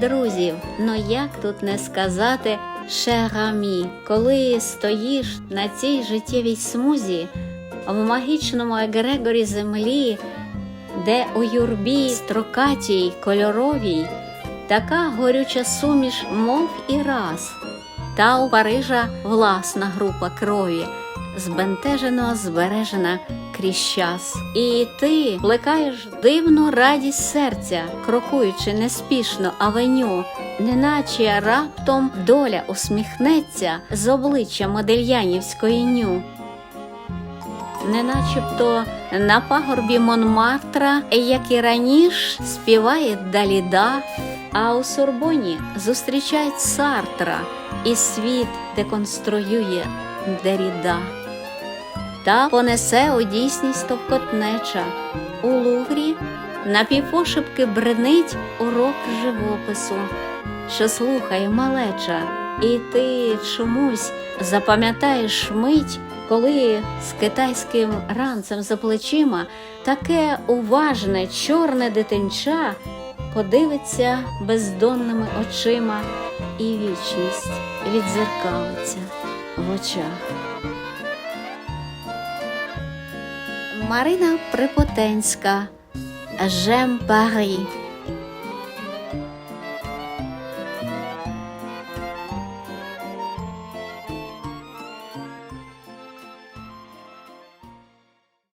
друзів. Ну як тут не сказати шерамі, коли стоїш на цій життєвій смузі в магічному егрегорі землі, де у юрбі строкатій кольоровій така горюча суміш, мов і раз, та у Парижа власна група крові, збентежено збережена крізь час. І ти плекаєш дивну радість серця, крокуючи неспішно авеню, неначе раптом доля усміхнеться з обличчя модельянівської ню. Неначебто на пагорбі Монмартра, як і раніше, співає Даліда, а у Сорбоні зустрічають Сартра, і світ деконструює Деріда. Та понесе у дійсність товкотнеча. У Луврі напівпошепки бренить урок живопису, що слухає малеча, і ти чомусь запам'ятаєш мить, коли з китайським ранцем за плечима таке уважне чорне дитинча подивиться бездонними очима, і вічність відзеркалиться в очах. Марина Припотенська. Жем Парі